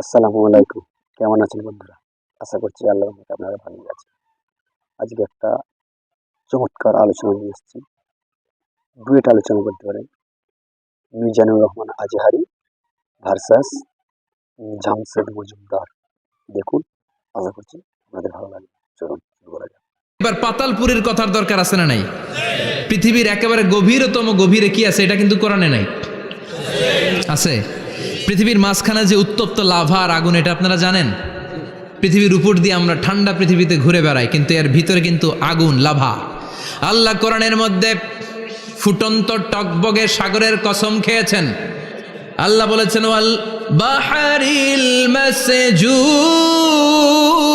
আসসালামু আলাইকুম। কেমন আছেন বন্ধুরা? আশা করছি আল্লাহ আপনারা ভালোই আছেন। আজকে একটা চমৎকার আলোচনা নিয়ে এসেছি। ডুয়েট আলোচনা করতে পারেন। মিজানুর রহমান আজহারি ভার্সাস জামশেদ মজুমদার। দেখুন, আশা করছি আপনাদের ভালো লাগবে। চলুন, শুরু করা যাক। এবার পাতালপুরের কথার দরকার আছে না নাই? পৃথিবীর একেবারে গভীরতম গভীরে কি আছে? এটা কিন্তু কোরআনে নাই। আছে? পৃথিবীর মাঝখানে যে উত্তপ্ত লাভা আর আগুন, এটা আপনারা জানেন? পৃথিবীর উপর দিয়ে আমরা ঠান্ডা পৃথিবীতে ঘুরে বেড়াই, কিন্তু এর ভিতরে কিন্তু আগুন, লাভা। আল্লাহ কোরআনের মধ্যে ফুটন্ত টকবগে সাগরের কসম খেয়েছেন। আল্লাহ বলেছেন, ওয়াল বাহারিল মাসজুর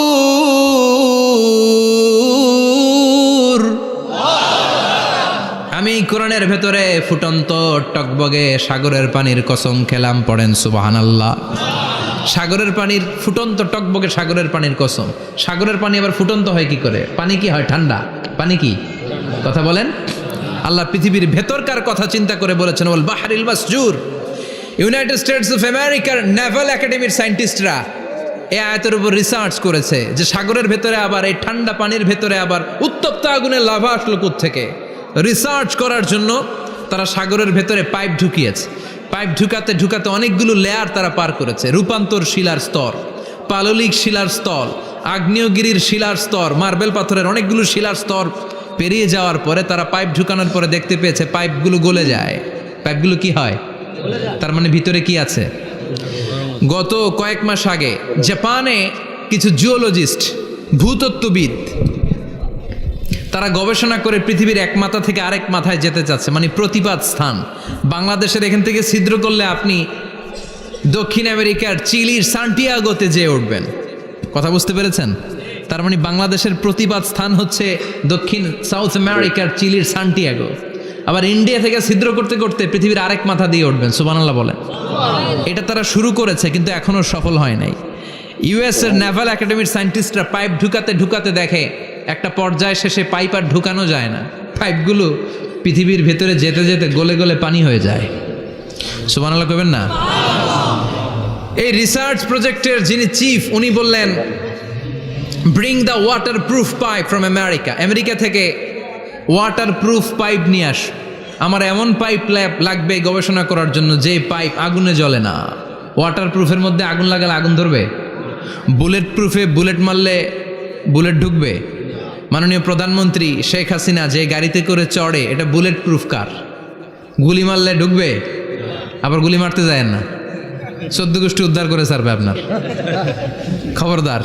কোরআনের ভেতরে ফুটন্ত টকবগে সাগরের পানির কসম খেলাম পড়েন সুবাহান আল্লাহ সাগরের পানির ফুটন্ত টকবগে সাগরের পানির কসম। সাগরের পানি আবার ফুটন্ত হয় কি করে? পানি কি হয়? ঠান্ডা। পানি কি? কথা বলেন। আল্লাহ পৃথিবীর ভেতরকার কথা চিন্তা করে বলেছেন বল বাহারিল মাসজুর। ইউনাইটেড স্টেটস অফ আমেরিকার নেভাল একাডেমির সায়েন্টিস্টরা এ আয়তের উপর রিসার্চ করেছে যে সাগরের ভেতরে আবার, এই ঠান্ডা পানির ভেতরে আবার উত্তপ্ত আগুনের লাভা আসলো থেকে রিসার্চ করার জন্য তারা সাগরের ভেতরে পাইপ ঢুকিয়েছে। পাইপ ঢুকাতে ঢুকাতে অনেকগুলো লেয়ার তারা পার করেছে। রূপান্তর শিলার স্তর, পাললিক শিলার স্তর, আগ্নেয়গিরির শিলার স্তর, মার্বেল পাথরের অনেকগুলো শিলার স্তর পেরিয়ে যাওয়ার পরে তারা পাইপ ঢুকানোর পরে দেখতে পেয়েছে পাইপগুলো গলে যায়। পাইপগুলো কি হয়? তার মানে ভিতরে কি আছে? গত কয়েক মাস আগে জাপানে কিছু জিওলজিস্ট ভূতত্ত্ববিদ তারা গবেষণা করে পৃথিবীর এক মাথা থেকে আরেক মাথায় যেতে চাচ্ছে মানে প্রতিপাদ স্থান। বাংলাদেশের এখান থেকে ছিদ্র করলে আপনি দক্ষিণ আমেরিকার চিলির সান্টিয়াগোতে যেয়ে উঠবেন। কথা বুঝতে পেরেছেন? তার মানে বাংলাদেশের প্রতিবাদ স্থান হচ্ছে দক্ষিণ সাউথ আমেরিকার চিলির সান্টিয়াগো। আবার ইন্ডিয়া থেকে ছিদ্র করতে করতে পৃথিবীর আরেক মাথা দিয়ে উঠবেন সুবানাল্লাহ বলেন। এটা তারা শুরু করেছে, কিন্তু এখনও সফল হয় নাই। ইউএসের নেভাল একাডেমির সায়েন্টিস্টরা পাইপ ঢুকাতে ঢুকাতে দেখে একটা পর্যায় শেষে পাইপ আর ঢুকানো যায় না। পাইপগুলো পৃথিবীর ভেতরে যেতে যেতে গলে গলে পানি হয়ে যায়। সুবানাল্লাহ কবেন না? এই রিসার্চ প্রজেক্টের যিনি চিফ উনি বললেন bring the waterproof pipe from America America থেকে ওয়াটার প্রুফ পাইপ নিয়ে আস। আমার এমন পাইপ লাগবে গবেষণা করার জন্য যে পাইপ আগুনে জ্বলে না। ওয়াটার প্রুফের মধ্যে আগুন লাগালে আগুন ধরবে? বুলেট প্রুফে বুলেট মারলে বুলেট ঢুকবে? মাননীয় প্রধানমন্ত্রী শেখ হাসিনা যে গাড়িতে করে চড়ে, এটা বুলেট প্রুফ কার গুলি মারলে ঢুকবে, আবার গুলি মারতে যায় না। চোদ্দ গোষ্ঠী উদ্ধার করে সারবে আপনার। খবরদার।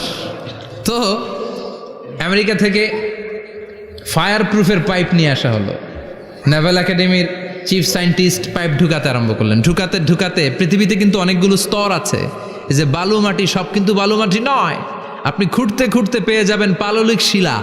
তো, আমেরিকা থেকে ফায়ার প্রুফের পাইপ নিয়ে আসা হলো। নেভাল একাডেমির চিফ সায়েন্টিস্ট পাইপ ঢুকাতে আরম্ভ করলেন। ঢুকাতে ঢুকাতে পৃথিবীতে কিন্তু অনেকগুলো স্তর আছে। যে বালু মাটি সব কিন্তু বালু মাটি নয়। আপনি খুঁড়তে খুঁড়তে পেয়ে যাবেন পাললিক শিলা।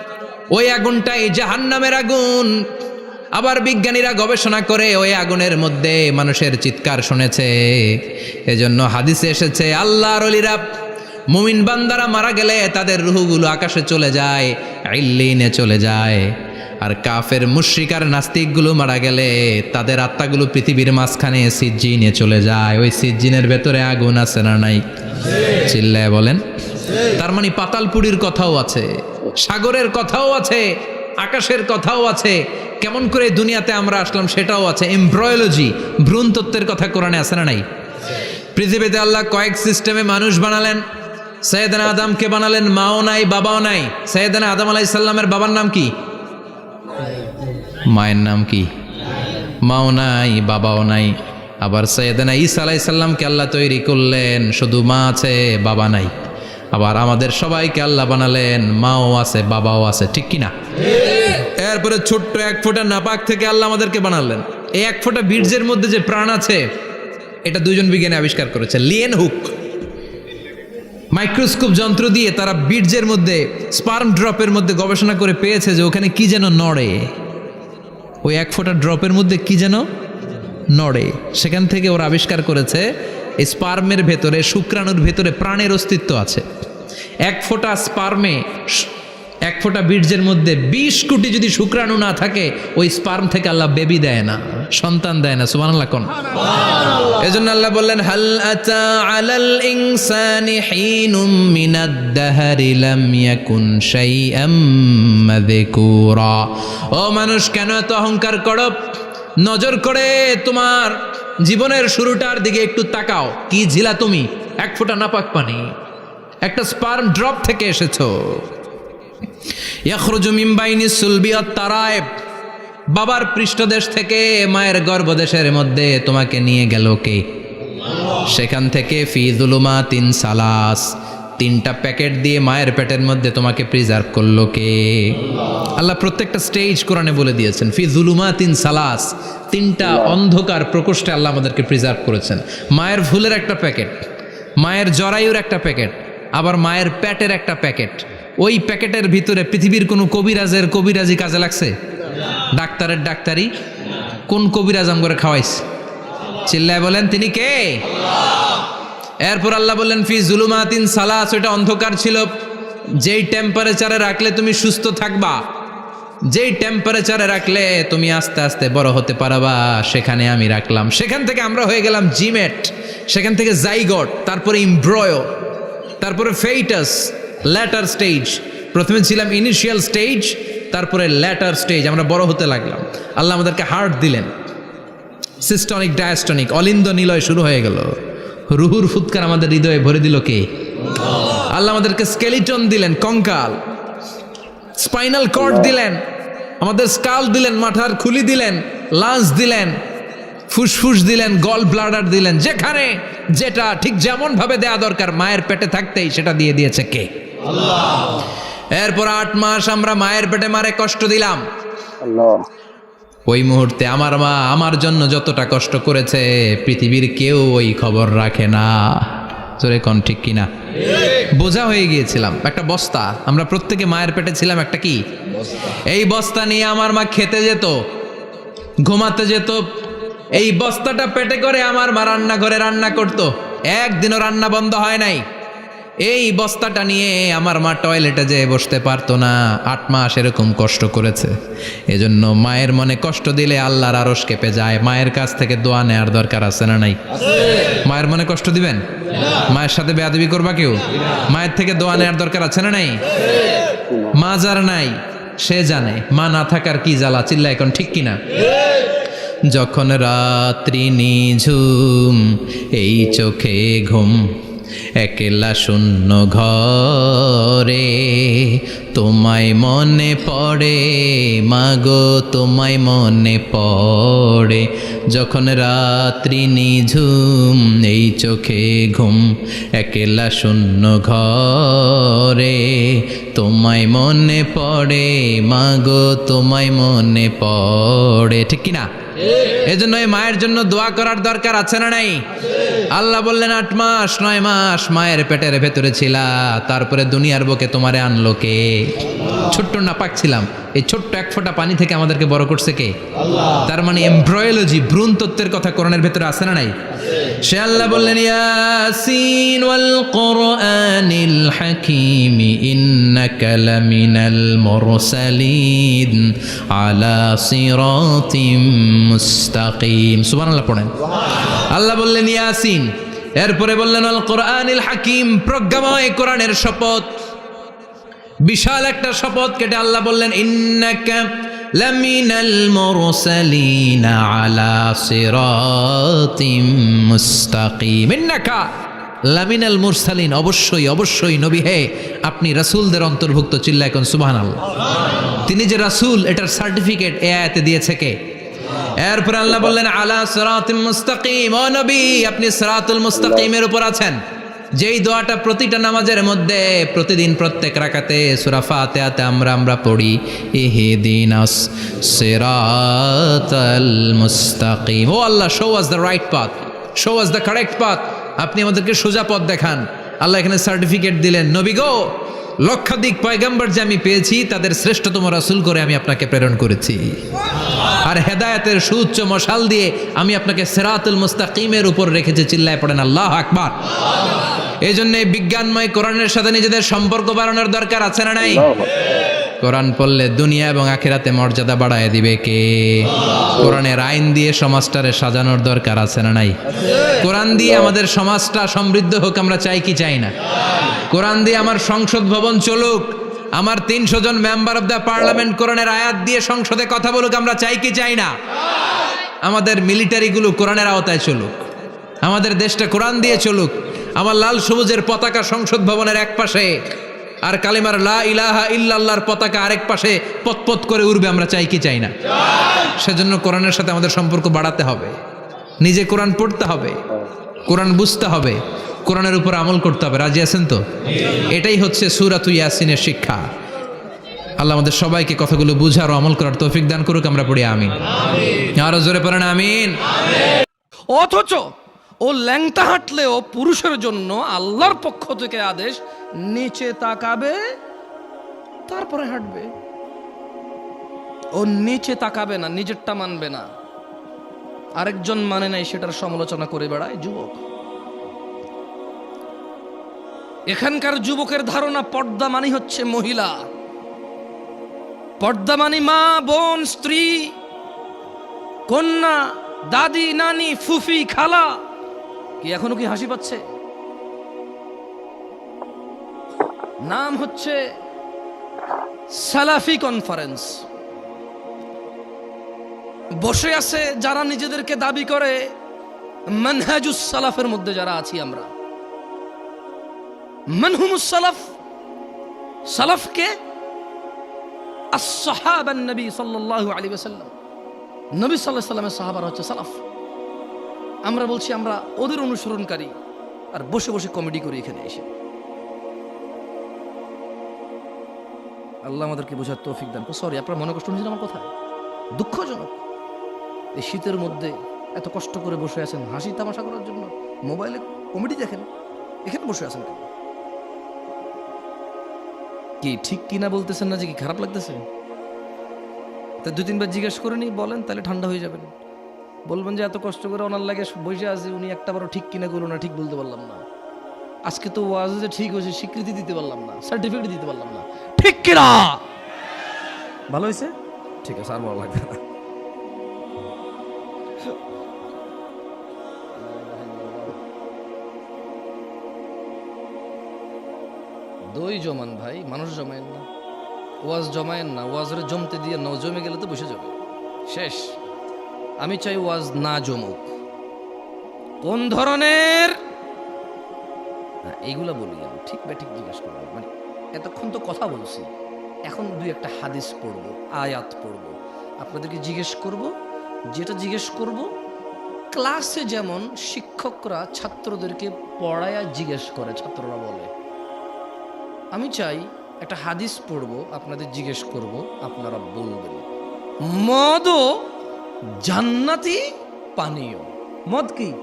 ওই আগুনটাই জাহান্নামের আগুন। আবার বিজ্ঞানীরা গবেষণা করে ওই আগুনের মধ্যে মানুষের চিৎকার শুনেছে। এজন্য হাদিসে এসেছে, আল্লাহর অলিরা মুমিন বান্দারা মারা গেলে তাদের রুহগুলো আকাশে চলে যায় আইল্লিনে চলে যায়। আর কাফের মুশ্রিকার নাস্তিকগুলো মারা গেলে তাদের আত্মাগুলো পৃথিবীর মাঝখানে সিজ্জিনে চলে যায়। ওই সিজ্জিনের ভেতরে আগুন আছে না নাই? চিল্লায় বলেন। তার মানে পাতালপুরীর কথাও আছে। সাগরের কথাও আছে, আকাশের কথাও আছে, কেমন করে দুনিয়াতে আমরা আসলাম সেটাও আছে। এমব্রয়োলজি ভ্রূণতত্ত্বের কথা কোরআনে আছে না নাই? পৃথিবীতে আল্লাহ কয়েক সিস্টেমে মানুষ বানালেন। সৈয়দানা আদমকে বানালেন, মাও নাই, বাবাও নাই। সৈয়দানা আদম আলাইসাল্লামের বাবার নাম কি? মায়ের নাম কি? মাও নাই, বাবাও নাই। আবার সৈয়দানা ঈসা আলাইসাল্লামকে আল্লাহ তৈরি করলেন, শুধু মা আছে, বাবা নাই। আবার আমাদের সবাইকে আল্লাহ বানালেন, মাও আছে, বাবাও আছে, ঠিক কি না এরপরে ছোট্ট এক ফোঁটা নাপাক থেকে আল্লাহ আমাদেরকে বানালেন। এই এক ফোঁটা বীর্যের মধ্যে যে প্রাণ আছে, এটা দুজন বিজ্ঞানী আবিষ্কার করেছে, লিয়েন হুক। মাইক্রোস্কোপ যন্ত্র দিয়ে তারা বীর্যের মধ্যে, স্পার্ম ড্রপের মধ্যে গবেষণা করে পেয়েছে যে ওখানে কি যেন নড়ে। ওই এক ফোঁটা ড্রপের মধ্যে কি যেন নড়ে। সেখান থেকে ওরা আবিষ্কার করেছে স্পার্মের ভেতরে, শুক্রাণুর ভেতরে প্রাণের অস্তিত্ব আছে। এক ফোঁটা স্পার্মে, এক ফোঁটা বীর্যের মধ্যে বিশ কোটি যদি শুক্রাণু না থাকে, ওই স্পার্ম থেকে আল্লাহ বেবি দেয় না, সন্তান দেয় না, সুবহানাল্লাহ কোন? এজন্য আল্লাহ বললেন, হাল আতা আলাল ইনসানি হিনুম মিনাদ দাহরি লাম ইয়াকুন শাইআম মাযকুরা। ও মানুষ, কেন এত অহংকার করো? নজর করে তোমার জীবনের শুরুটার দিকে একটু তাকাও। কি ঝিলা তুমি? এক ফোঁটা নাপাক পানি। একটা স্পার্ম ড্রপ থেকে এসেছ। ইয়াখরুজু মিন বাইনি সুলবি বাবার পৃষ্ঠদেশ থেকে মায়ের গর্ভদেশের মধ্যে তোমাকে নিয়ে গেল কে? সেখান থেকে ফিজুলুমা তিন সালাস। তিনটা প্যাকেট দিয়ে মায়ের পেটের মধ্যে তোমাকে প্রিজার্ভ করল কে? আল্লাহ প্রত্যেকটা স্টেজ কোরআনে বলে দিয়েছেন, ফি জুলুমা তিন সালাস, তিনটা অন্ধকার প্রকোষ্ঠে আল্লাহ আমাদেরকে প্রিজার্ভ করেছেন। মায়ের ভুলের একটা প্যাকেট, মায়ের জরায়ুর একটা প্যাকেট, আবার মায়ের প্যাটের একটা প্যাকেট। ওই প্যাকেটের ভিতরে পৃথিবীর কোনো কবিরাজের কবিরাজি কাজে লাগছে? ডাক্তারের ডাক্তারি কোন কবিরাজ আম করে খাওয়াইছে? চিল্লায় বলেন, তিনি কে? এরপর আল্লাহ বললেন, ফি জুলুমাতিন সালাস ওটা অন্ধকার ছিল। যেই টেম্পারেচারে রাখলে তুমি সুস্থ থাকবা, যেই টেম্পারেচারে রাখলে তুমি আস্তে আস্তে বড় হতে পারবা, সেখানে আমি রাখলাম। সেখান থেকে আমরা হয়ে গেলাম জিমেট, সেখান থেকে জাইগট, তারপরে ইমব্রয়, তারপরে ফেইটাস ল্যাটার স্টেজ প্রথমে ছিলাম ইনিশিয়াল স্টেজ তারপরে ল্যাটার স্টেজ আমরা বড় হতে লাগলাম। আল্লাহ আমাদেরকে হার্ট দিলেন। সিস্টনিক ডায়াস্টনিক অলিন্দ নিলয় শুরু হয়ে গেল। রুহুর ফুৎকার আমাদের হৃদয়ে ভরে দিল কে? আল্লাহ আমাদেরকে স্কেলিটন দিলেন কঙ্কাল। স্পাইনাল কর্ড দিলেন আমাদের স্কাল দিলেন মাথার খুলি দিলেন লাঞ্চ দিলেন ফুসফুস দিলেন গল ব্লাডার দিলেন যেখানে যেটা ঠিক যেমন ভাবে দেয়া দরকার মায়ের পেটে থাকতেই সেটা দিয়ে দিয়েছে কে? এরপর আট মাস আমরা মায়ের পেটে মারে কষ্ট দিলাম। আল্লাহ। ওই মুহূর্তে আমার মা আমার জন্য যতটা কষ্ট করেছে, পৃথিবীর কেউ ওই খবর রাখে না। জোরে কন ঠিক কিনা? বোঝা হয়ে গিয়েছিলাম। একটা বস্তা। আমরা প্রত্যেকে মায়ের পেটে ছিলাম একটা কি? এই বস্তা নিয়ে আমার মা খেতে যেত, ঘুমাতে যেত। এই বস্তাটা পেটে করে আমার মা রান্নাঘরে রান্না করতো। একদিনও রান্না বন্ধ হয় নাই। এই বস্তাটা নিয়ে আমার মা টয়লেটে যেয়ে বসতে পারতো না। আট মাস এরকম কষ্ট করেছে। এজন্য মায়ের মনে কষ্ট দিলে আল্লাহর আরস কেঁপে যায়। মায়ের কাছ থেকে দোয়া নেওয়ার দরকার আছে না নাই? মায়ের মনে কষ্ট দিবেন? মায়ের সাথে বেয়াদবি করবা কেউ? মায়ের থেকে দোয়া নেওয়ার দরকার আছে না নাই? মা যার নাই, সে জানে। মা না থাকার কি জ্বালা? চিল্লা এখন ঠিক কিনা? যখন রাত্রি নিঝুম, এই চোখে ঘুম একলা শূন্য ঘরে, তোমায় মনে পড়ে, মাগো তোমায় মনে পড়ে। যখন রাত্রি নিঝুম, এই চোখে ঘুম, একলা শূন্য ঘরে, তোমায় মনে পড়ে, মাগো তোমায় মনে পড়ে। ঠিক কিনা? এজন্য এই মায়ের জন্য দোয়া করার দরকার আছে না নাই? আল্লাহ বললেন, আট মাস, নয় মাস মায়ের পেটের ভেতরে ছিলা, তারপরে দুনিয়ার বুকে তোমারে আনলো কে? ছোট্ট নাপাক ছিলাম। এই ছোট্ট এক ফোঁটা পানি থেকে আমাদেরকে বড় করছে কে? তার মানে এমব্রয়োলজি ভ্রূণ তত্ত্বের কথা কোরআনের ভেতরে আছে না নাই? সে আল্লাহ বললেন, ইয়াসিন ওয়াল কোরআনিল হাকিম ইন্নাকা লামিনাল মুরসালিন আলা সিরাতিম মুস্তাকিম। সুবহানাল্লাহ পড়েন। আল্লাহ বললেন, ইয়াসিন। এরপরে বললেন আল কোরআনিল হাকিম, প্রজ্ঞাময় কোরআনের শপথ। বিশাল একটা শপথ কেটে আল্লাহ বললেন, ইন্নাকা লামিনাল মুরসালিন আলা সিরাতিম মুস্তাকিম। ইন্নাকা লামিনাল মুরসালিন, অবশ্যই অবশ্যই নবী হে, আপনি রাসূলদের অন্তর্ভুক্ত চিল্লা এখন সুবহানাল্লাহ। তিনি যে রাসূল, এটার সার্টিফিকেট এ আয়াতে দিয়েছে কে? এরপর আল্লাহ বললেন, আলা সিরাতিম মুস্তাকিম। ও নবী, আপনি সিরাতুল মুস্তাকিমের উপর আছেন। যেই দোয়াটা প্রতিটা নামাজের মধ্যে, প্রতিদিন প্রত্যেক রাকাতে, সূরা ফাতিহাতে আমরা আমরা পড়ি, ইহদিনাস সিরাতাল মুস্তাকিম। O Allah show us the right path show us the correct path আপনি আমাদেরকে সোজা পথ দেখান। আল্লাহ এখানে সার্টিফিকেট দিলেন, নবী গো, লক্ষাধিক পয়গাম্বর যে আমি পেয়েছি, তাদের শ্রেষ্ঠতম রাসূল করে আমি আপনাকে প্রেরণ করেছি। আর হেদায়েতের সুউচ্চ মশাল দিয়ে আমি আপনাকে সেরাতুল মুস্তাকিমের উপর রেখেছি চিল্লায় পড়েন আল্লাহ আকবার। এই জন্য বিজ্ঞানময় কোরআনের সাথে নিজেদের সম্পর্ক বাড়ানোর দরকার আছে না নাই? কোরআন পড়লে দুনিয়া এবং আখিরাতে মর্যাদা বাড়ায় দিবে কে? কোরআনের আইন দিয়ে সমাজটারে সাজানোর দরকার আছে না নাই? কোরআন দিয়ে আমাদের সমাজটা সমৃদ্ধ হোক আমরা চাই কি চাই না? কোরআন দিয়ে আমার সংসদ ভবন চলুক আমার তিনশো জন মেম্বার অব দ্য পার্লামেন্ট কোরআনের আয়াত দিয়ে সংসদে কথা বলুক, আমরা চাই কি চাই না? আমাদের মিলিটারিগুলো কোরআনের আওতায় চলুক। আমাদের দেশটা কোরআন দিয়ে চলুক। আমার লাল সবুজের পতাকা সংসদ ভবনের এক পাশে আর কালিমার লা ইলাহা ইল্লাল্লাহর পতাকা আরেক পাশে পতপত করে উড়বে, আমরা চাই কি চাই না? সেজন্য কোরআনের সাথে আমাদের সম্পর্ক বাড়াতে হবে। নিজে কোরআন পড়তে হবে, কোরআন বুঝতে হবে। কোরআনের উপর আমল করতে হবে। রাজি আছেন তো? এটাই হচ্ছে সুরাতু ইয়াসিনের শিক্ষা। আল্লাহ আমাদের সবাইকে কথাগুলো বুঝার ও আমল করার তৌফিক দান করুক, আমরা পড়ি আমিন। আরও জোরে পড়েন, আমিন। অথচ ও ল্যাংটা হাঁটলেও পুরুষের জন্য আল্লাহর পক্ষ থেকে আদেশ, নিচে তাকাবে, তারপরে হাঁটবে। ও নিচে তাকাবে না, নিজেরটা মানবে না। আরেকজন মানে নাই, সেটার সমালোচনা করে বেড়ায় যুবক। এখানকার যুবকের ধারণা পর্দা মানে হচ্ছে মহিলা। পর্দা মানে মা, বোন, স্ত্রী, কন্যা, দাদি, নানি, ফুফি, খালা। কি এখনও কি হাসি পাচ্ছে? নাম হচ্ছে সালাফি কনফারেন্স। বসে আছে যারা নিজেদেরকে দাবি করে, মানহাজুস সালাফের মধ্যে যারা আছি আমরা। মানহুমুস সালাফ সালাফকে নবী সাল্লাল্লাহু আলাইহি ওয়াসাল্লাম নবী সাল্লাহ সাল্লামের সাহাবার হচ্ছে সালাফ। আমরা বলছি আমরা ওদের অনুসরণকারী। আর বসে বসে কমেডি করি এখানে এসে। আল্লাহ আমাদেরকে বোঝার তৌফিক দান সরি আপনার মনে কষ্ট নিয়েছেন আমার কথায়? দুঃখজনক। এই শীতের মধ্যে এত কষ্ট করে বসে আছেন, হাসি তামাশা করার জন্য মোবাইলে কমেডি দেখেন। এখানে বসে আছেন কেন? কি ঠিক কিনা বলতেছেন না যে কি খারাপ লাগতেছে? তা দু তিনবার জিজ্ঞেস করে নি বলেন, তাহলে ঠান্ডা হয়ে যাবেন। বলবেন যে এত কষ্ট করে ওনার লাগে বসে আছে, উনি একটা বারও ঠিক কিনা করল না, ঠিক বলতে পারলাম না। আজকে তো ওয়াজ যে ঠিক হয়েছে, স্বীকৃতি দিতে পারলাম না সার্টিফিকেট দিতে পারলাম না। ঠিক কিনা? ভালো হয়েছে? ঠিক আছে, আর ভালো লাগবে না। দই জমান ভাই, মানুষ জমায়েন না। ওয়াজ জমায়েন না, ওয়াজরে জমতে দিয়ে না জমে গেলে তো বসে যাবে। শেষ। আমি চাই ওয়াজ না জমুক। কোন ধরনের? এইগুলা বলি আমি। ঠিক বা ঠিক জিজ্ঞেস করব মানে এতক্ষণ তো কথা বলছি। এখন দুই একটা হাদিস পড়ব, আয়াত পড়ব। আপনাদেরকে জিজ্ঞেস করব, যেটা জিজ্ঞেস করব, ক্লাসে যেমন শিক্ষকরা ছাত্রদেরকে পড়ায়া জিজ্ঞেস করে, ছাত্ররা বলে। আমি চাই একটা হাদিস পড়ব, আপনাদের জিজ্ঞেস করব, আপনারা বলবেন। মদও জান্নাতি পানীয়। মদ কি?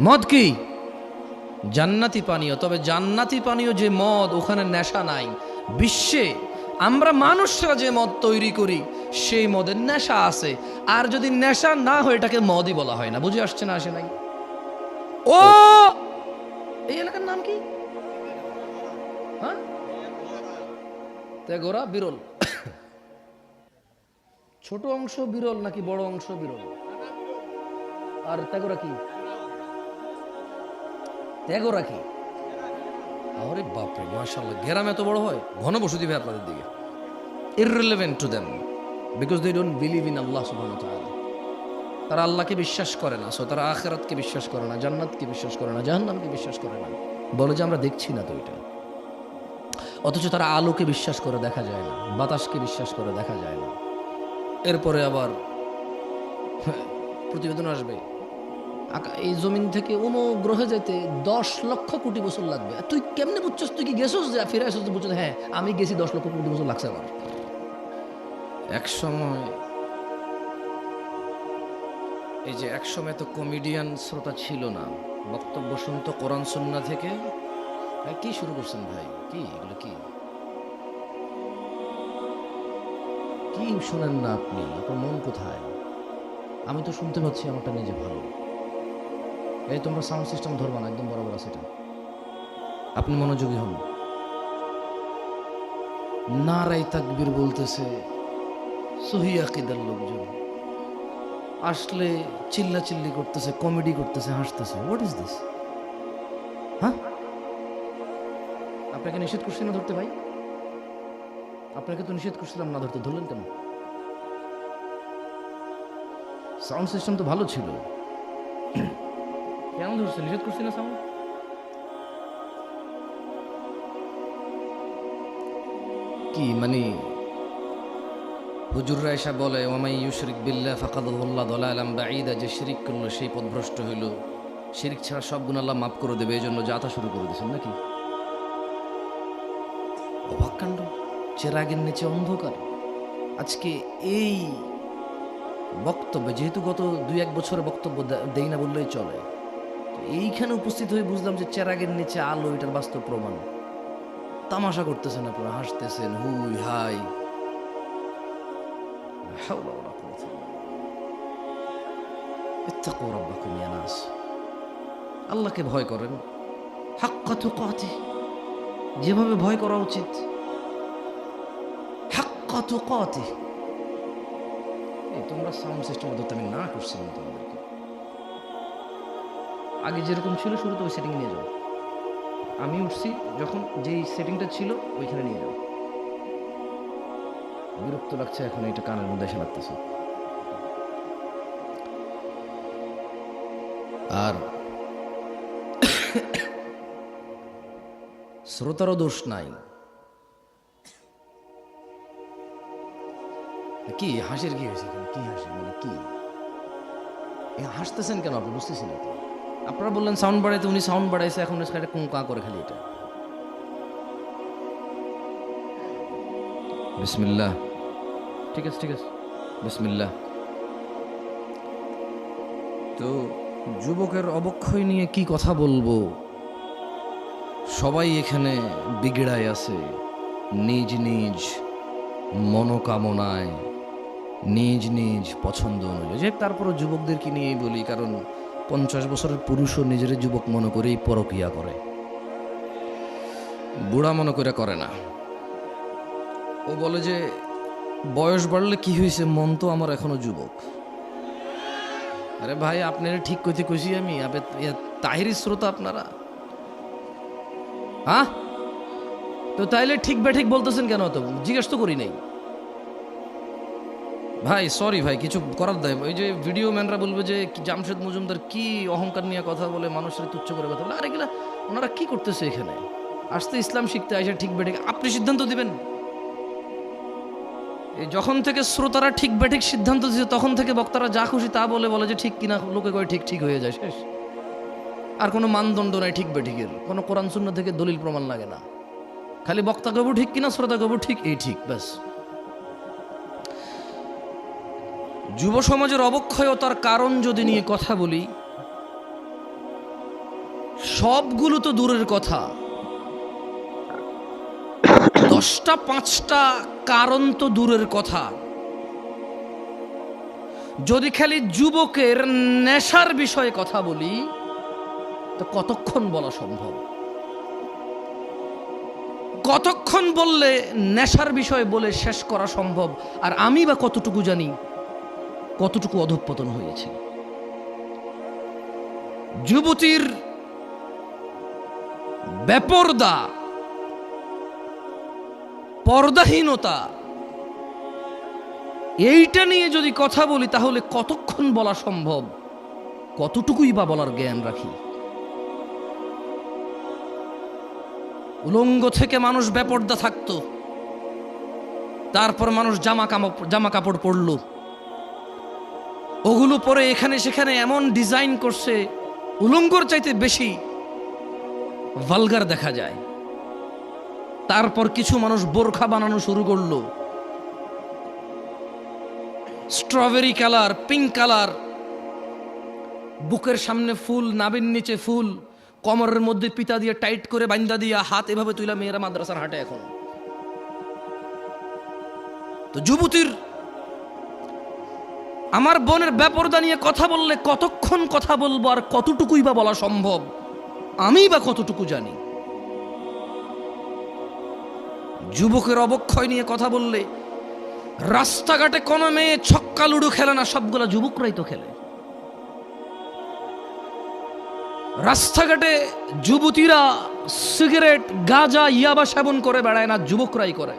মদ কি? জান্নাতি পানীয়। তবে জান্নাতি পানীয় যে মদ, ওখানে নেশা নাই। বিশ্বে আমরা মানুষরা যে মদ তৈরি করি, সেই মদের নেশা আছে। আর যদি নেশা না হয়, এটাকে মদই বলা হয় না। বুঝে আসছে না আসে নাই? ও! এই এলাকার নাম কি? তেগোরা বিরল। ছোট অংশ বিরল নাকি বড় অংশ বিরল? আর তেগোরা কি? তেগোরা কি? আরে বাপরে, মাশাআল্লাহ, গ্রাম এত বড় হয়? ঘন বসতি ভাই আপনাদের দিকে। To them, because they don't believe in Allah subhanahu wa তারা আল্লাহকে বিশ্বাস করে না সো তারা আখেরাতকে বিশ্বাস করে না, জান্নাতকে বিশ্বাস করে না, জাহান্নামকে বিশ্বাস করে না। বলে যে আমরা দেখছি না তো এটা। অথচ তারা আলোকে বিশ্বাস করে দেখা যায় না, বাতাসকে বিশ্বাস করে দেখা যায় না। এরপরে আবার প্রতিবেদন আসবে। এই জমিন থেকে অন্য গ্রহে যেতে দশ লক্ষ কোটি বছর লাগবে। তুই কেমনে বুঝছস? তুই কি গেছস যে ফিরে আসছিস বুঝছিস হ্যাঁ আমি গেছি দশ লক্ষ কোটি বছর লাগছে আমার এক সময় এই যে একসময় তো কমেডিয়ান শ্রোতা ছিল না, বক্তব্য শুনতো কোরআন সুন্না থেকে ভাই, কি শুরু করছেন ভাই? কি, এগুলো কি? কি শুনেন না আপনি? আপনার মন কোথায়? আমি তো শুনতে পাচ্ছি আমারটা নিজে ভালো। এই তোমরা সাউন্ড সিস্টেম ধরবা না, একদম বরাবর আছে এটা। আপনি মনোযোগী হন। নারাই তাকবির বলতেছে, সহি আকিদার লোকজন। আসলে চিল্লা চিল্লি করতেছে, কমেডি করতেছে, হাসতেছে। হোয়াট ইজ দিস হ্যাঁ আপনাকে নিষেধ করছি না ধরতে ভাই। আপনাকে তো নিষেধ করছিলাম না ধরতে ধরলেন কেন? সাউন্ড সিস্টেম তো ভালো ছিল। কেন ধরছে? নিষেধ করছি না সাউন্ড কি মানে? হুজুররা এসা বলে ওমাই ইউশরিক বিল্লাহ ফাকাদুল্লাহ দলালাম বাঈদা যে শিরিক করল সেই পথভ্রষ্ট হইল। শিরিক ছাড়া সব গুণ আল্লাহ মাফ করে দেবে এই জন্য যাতা শুরু করে দিয়েছেন নাকি? যে রাগের নিচে অন্ধকার। আজকে এই বক্তব্য, যেহেতু গত দুই এক বছর বক্তব্য দেই না বললেই চলে এইখানে উপস্থিত হয়ে বুঝলাম যে চেরাগের নিচে আলো, এটার বাস্তব প্রমাণ। তামাশা করতেছেন আপনারা, হাসতেছেন, হুই হাই। আল্লাহকে ভয় করেন। হাক্কা তো যেভাবে ভয় করা উচিত তোমরা সাউন্ড সিস্টেম ধরতে আমি না করছিলাম তোমাদেরকে। আগে যেরকম ছিল শুরুতে ওই সেটিং নিয়ে যাও। আমি উঠছি, যখন যেই সেটিংটা ছিল ওইখানে নিয়ে যাও। বিরক্ত লাগছে এখন এটা কানের মধ্যে এসে লাগতেছে। আর শ্রোতারও দোষ নাই। কি হাসির কি হয়েছে? কি হাসি? মানে কি? হাসতেছেন কেন আপনি? বুঝতেছি না তো। আপনারা বললেন সাউন্ড বাড়াইতে, উনি সাউন্ড বাড়াইছে, এখন এটা কুঁ কা করে খালি এটা। বিসমিল্লাহ। ঠিক আছে ঠিক আছে। বিসমিল্লাহ। তো যুবকের অবক্ষয় নিয়ে কি কথা বলব? সবাই এখানে বিগড়ায় আছে, নিজ নিজ মনোকামনায়। নিজ নিজ পছন্দ অনুযায়ী। যে তারপরও যুবকদেরকে নিয়েই বলি, কারণ পঞ্চাশ বছরের পুরুষও নিজের যুবক মনে করেই পরকিয়া করে। বুড়া মনে করে করে না। ও বলে যে, বয়স বাড়লে কি হয়েছে? মন তো আমার এখনও যুবক। আরে ভাই, আপনারা ঠিক কইতে কইছি আমি তাহিরি শ্রোতা আপনারা। হ্যাঁ? তো তাইলে ঠিক বে ঠিক বলতেছেন কেন? তো জিজ্ঞেস তো করি নাই। ভাই সরি ভাই, কিছু করার দেয় ওই যে ভিডিও ম্যানরা বলবে যে জামশেদ মজুমদার কি অহংকার নিয়ে কথা বলে, মানুষের তুচ্ছ করে কথা বলে। আরে এগুলা ওনারা কি করতেছে এখানে? আসতে ইসলাম শিখতে আসে ঠিক বেঠিক আপনি সিদ্ধান্ত দিবেন। যখন থেকে শ্রোতারা ঠিক বেঠিক সিদ্ধান্ত দিচ্ছে তখন থেকে বক্তারা যা খুশি তা বলে বলে যে ঠিক কিনা, লোকে কয় ঠিক ঠিক হয়ে যায়, শেষ। আর কোনো মানদণ্ড নাই ঠিক বেঠিকের কোনো কোরআন শূন্য থেকে দলিল প্রমাণ লাগে না। খালি বক্তা কবু ঠিক কিনা, শ্রোতা কবু ঠিক, এই ঠিক, ব্যাস। যুব সমাজের অবক্ষয়তার কারণ যদি নিয়ে কথা বলি, সবগুলো তো দূরের কথা। দশটা, পাঁচটা কারণ তো দূরের কথা। যদি খালি যুবকের নেশার বিষয়ে কথা বলি, তো কতক্ষণ বলা সম্ভব? কতক্ষণ বললে নেশার বিষয় বলে শেষ করা সম্ভব? আর আমি বা কতটুকু জানি? কতটুকু অধঃপতন হয়েছে? যুবতীর বেপরদা, পর্দাহীনতা, এইটা নিয়ে যদি কথা বলি, তাহলে কতক্ষণ বলা সম্ভব? কতটুকুই বা বলার জ্ঞান রাখি? উলঙ্গ থেকে মানুষ বেপর্দা থাকতো, তারপর মানুষ জামা কামড় জামা কাপড় পরলো। ওগুলো পরে এখানে সেখানে এমন ডিজাইন করছে, উলঙ্গর চাইতে বেশি ভালগার দেখা যায়। তারপর কিছু মানুষ বোরখা বানানো শুরু করল। স্ট্রবেরি কালার, পিঙ্ক কালার, বুকের সামনে ফুল, নাবির নিচে ফুল, কমরের মধ্যে পিতা দিয়ে টাইট করে বান্দা দিয়া হাত এভাবে তুইলা মেয়েরা মাদ্রাসার হাটে এখন। তো যুবতীর আমার বোনের ব্যাপারদা নিয়ে কথা বললে কতক্ষণ কথা বলব আর কতটুকুই বা বলা সম্ভব? আমি বা কতটুকু জানি? যুবকের অবক্ষয় নিয়ে কথা বললে রাস্তাঘাটে কোনো মেয়ে ছক্কা লুডু খেলে না, সবগুলা যুবকরাই তো খেলে। রাস্তাঘাটে যুবতীরা সিগারেট, গাঁজা, ইয়াবা সেবন করে বেড়ায় না, যুবকরাই করে।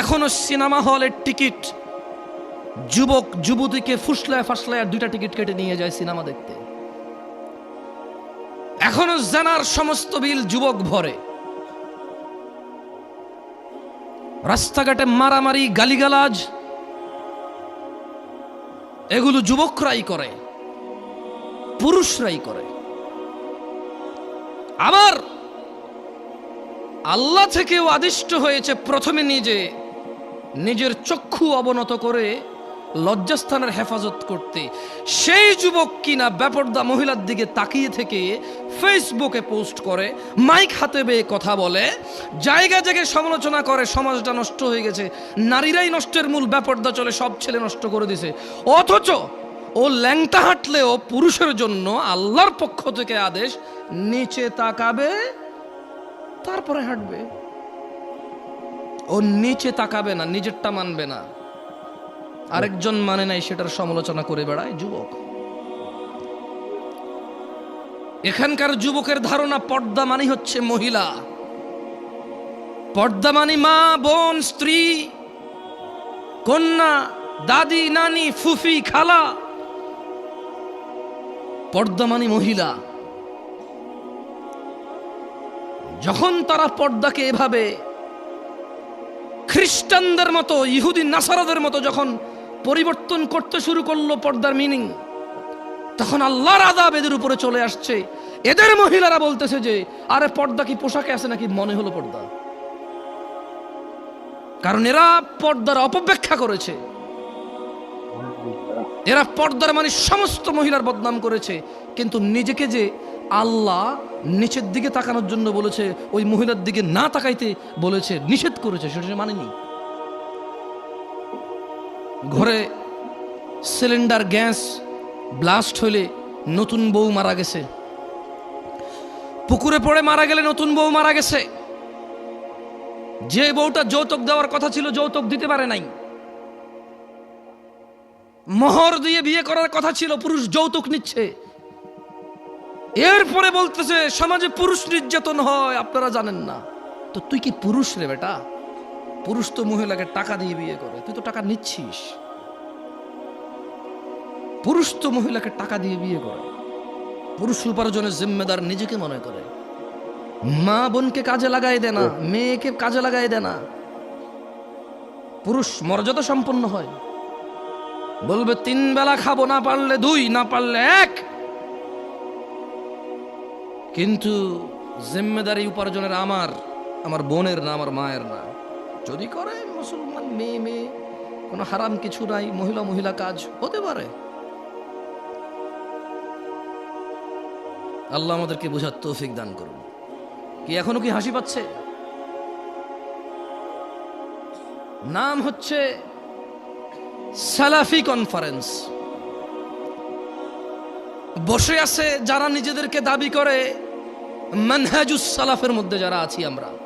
এখনও সিনেমা হলের টিকিট যুবক, যুবতীকে ফুসলায় ফাসলায় আর দুইটা টিকিট কেটে নিয়ে যায় সিনেমা দেখতে। এখনও জানার সমস্ত বিল যুবক ভরে। রাস্তাঘাটে মারামারি, গালিগালাজ, এগুলো যুবকরাই করে, পুরুষরাই করে। আবার আল্লাহ থেকেও আদিষ্ট হয়েছে প্রথমে নিজে, নিজের চক্ষু অবনত করে লজ্জাস্থানের হেফাজত করতে। সেই যুবক কিনা ব্যাপারদা মহিলার দিকে তাকিয়ে থেকে ফেসবুকে পোস্ট করে, মাইক হাতে বেয়ে কথা বলে, জায়গা জায়গায় সমালোচনা করে, সমাজটা নষ্ট হয়ে গেছে, নারীরাই নষ্টের মূল ব্যাপারদা চলে, সব ছেলে নষ্ট করে দিছে। অথচ ও ল্যাংটা হাঁটলেও পুরুষের জন্য আল্লাহর পক্ষ থেকে আদেশ, নিচে তাকাবে, তারপরে হাঁটবে। ও নিচে তাকাবে না, নিজেরটা মানবে না। আরেকজন মানে নাই, সেটার সমালোচনা করে বেড়ায় যুবক। এখানকার যুবকের ধারণা পর্দা মানে হচ্ছে মহিলা। পর্দা মানে মা, বোন, স্ত্রী, কন্যা, দাদি, নানি, ফুফি, খালা। পর্দা মানে মহিলা। যখন তারা পর্দাকে এভাবে খ্রিস্টানদের মতো, ইহুদি, নাসারাদের মতো যখন পরিবর্তন করতে শুরু করল পর্দার মিনিং তখন আল্লাহর আদাব এদের উপরে চলে আসছে। এদের মহিলারা বলতেছে যে, আরে পর্দা কি পোশাকে আছে নাকি? মনে হলো পর্দা। কারণ এরা পর্দার অপব্যাখ্যা করেছে। এরা পর্দার মানে সমস্ত মহিলার বদনাম করেছে। কিন্তু নিজেকে যে আল্লাহ নিচের দিকে তাকানোর জন্য বলেছে, ওই মহিলার দিকে না তাকাইতে বলেছে, নিষেধ করেছে, সেটা মানেনি। ঘরে সিলিন্ডার, গ্যাস ব্লাস্ট হইলে নতুন বউ মারা গেছে। পুকুরে পড়ে মারা গেলে নতুন বউ মারা গেছে। যে বউটা যৌতুক দেওয়ার কথা ছিল, যৌতুক দিতে পারে নাই। মোহর দিয়ে বিয়ে করার কথা ছিল, পুরুষ যৌতুক নিচ্ছে। এরপরে বলতেছে, সমাজে পুরুষ নির্যাতন হয়, আপনারা জানেন না। তো তুই কি পুরুষ রে বেটা? পুরুষ তো মহিলাকে টাকা দিয়ে বিয়ে করে তুই তো টাকা নিচ্ছিস। পুরুষ তো মহিলাকে টাকা দিয়ে বিয়ে করে। পুরুষ উপার্জনের জিম্মেদার নিজেকে মনে করে। মা বোনকে কাজে লাগাই দেয় না মেয়েকে কাজে লাগাই দেয় না। পুরুষ মর্যাদা সম্পন্ন হয়। বলবে তিন বেলা খাব না পারলে দুই না পারলে এক। কিন্তু জিম্মেদারি উপার্জনের আমার আমার বোনের না আমার মায়ের না। যদি করে মুসলমান মেয়ে মেয়ে, কোনো হারাম কিছু নাই, মহিলা মহিলা কাজ হতে পারে। আল্লাহ আমাদেরকে বোঝার তৌফিক দান করুন। কি এখনও কি হাসি পাচ্ছে? নাম হচ্ছে সালাফি কনফারেন্স। বসে আছে যারা নিজেদেরকে দাবি করে, মানহাজুস সালাফের মধ্যে যারা আছি আমরা।